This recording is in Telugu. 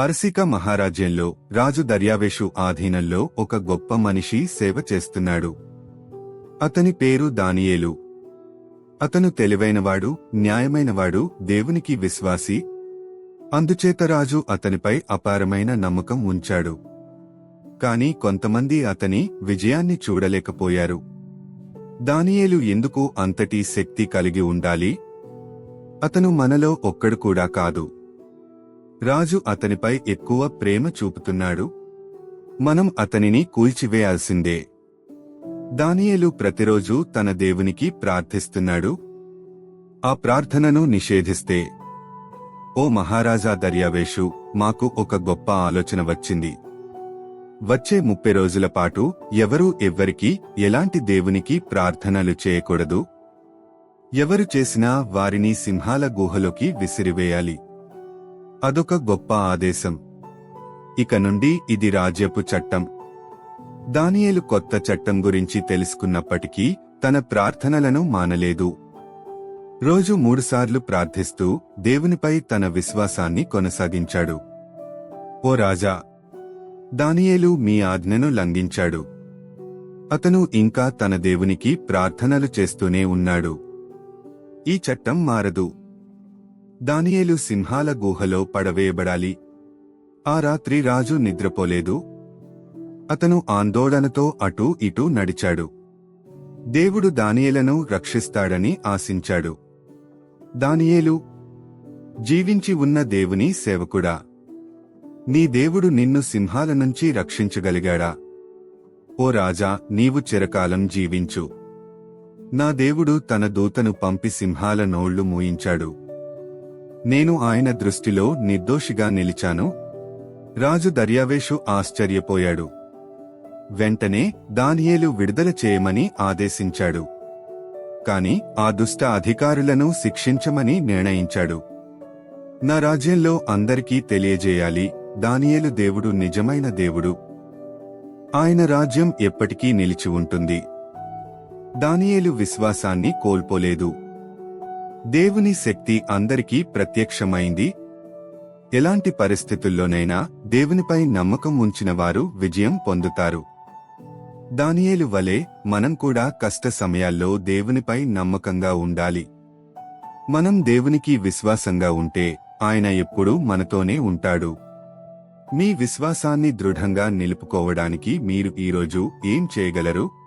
పరసిక మహారాజ్యంలో రాజు దర్యావేషు ఆధీనంలో ఒక గొప్ప మనిషి సేవ చేస్తున్నాడు. అతని పేరు దానియేలు. అతను తెలివైనవాడు న్యాయమైనవాడు దేవునికి విశ్వాసి. అందుచేత రాజు అతనిపై అపారమైన నమ్మకం ఉంచాడు. కాని కొంతమంది అతని విజయాన్ని చూడలేకపోయారు. దానియేలు ఎందుకు అంతటి శక్తి కలిగి ఉండాలి? అతను మనలో ఒక్కడు కూడా కాదు. రాజు అతనిపై ఎక్కువ ప్రేమ చూపుతున్నాడు. మనం అతనిని కూల్చివేయాల్సిందే. దానియేలు ప్రతిరోజు తన దేవునికి ప్రార్థిస్తున్నాడు. ఆ ప్రార్థనను నిషేధిస్తే. ఓ మహారాజా దర్యావేషు మాకు ఒక గొప్ప ఆలోచన వచ్చింది. వచ్చే ముప్పై రోజుల పాటు ఎవరూ ఎవ్వరికీ ఎలాంటి దేవునికి ప్రార్థనలు చేయకూడదు. ఎవరు చేసినా వారిని సింహాల గుహలోకి విసిరివేయాలి. అదొక గొప్ప ఆదేశం. ఇక నుండి ఇది రాజ్యపు చట్టం. దానియేలు కొత్త చట్టం గురించి తెలుసుకున్నప్పటికీ తన ప్రార్థనలను మానలేదు. రోజు మూడుసార్లు ప్రార్థిస్తూ దేవునిపై తన విశ్వాసాన్ని కొనసాగించాడు. ఓ రాజా! దానియేలు మీ ఆజ్ఞను లంఘించాడు. అతను ఇంకా తన దేవునికి ప్రార్థనలు చేస్తూనే ఉన్నాడు. ఈ చట్టం మారదు. దానియేలు సింహాల గుహలో పడవేయబడాలి. ఆ రాత్రి రాజు నిద్రపోలేదు. అతను ఆందోళనతో అటూ ఇటూ నడిచాడు. దేవుడు దానియేలను రక్షిస్తాడని ఆశించాడు. దానియేలు జీవించి ఉన్న దేవుని సేవకుడా నీ దేవుడు నిన్ను సింహాల నుంచి రక్షించగలిగాడా? ఓ రాజా నీవు చిరకాలం జీవించు. నా దేవుడు తన దూతను పంపి సింహాల నోళ్ళు మూయించాడు. నేను ఆయన దృష్టిలో నిర్దోషిగా నిలిచాను. రాజు దర్యావేషు ఆశ్చర్యపోయాడు. వెంటనే దానియేలు విడుదల చేయమని ఆదేశించాడు. కాని ఆ దుష్ట అధికారులను శిక్షించమని నిర్ణయించాడు. నా రాజ్యంలో అందరికీ తెలియజేయాలి దానియేలు దేవుడు నిజమైన దేవుడు. ఆయన రాజ్యం ఎప్పటికీ నిలిచి ఉంటుంది. దానియేలు విశ్వాసాన్ని కోల్పోలేదు. దేవుని శక్తి అందరికీ ప్రత్యక్షమైంది. ఎలాంటి పరిస్థితుల్లోనైనా దేవునిపై నమ్మకం ఉంచిన వారు విజయం పొందుతారు. దానియేలు వలె మనం కూడా కష్ట సమయాల్లో దేవునిపై నమ్మకంగా ఉండాలి. మనం దేవునికి విశ్వాసంగా ఉంటే ఆయన ఎప్పుడూ మనతోనే ఉంటాడు. మీ విశ్వాసాన్ని దృఢంగా నిలుపుకోవడానికి మీరు ఈరోజు ఏం చేయగలరు?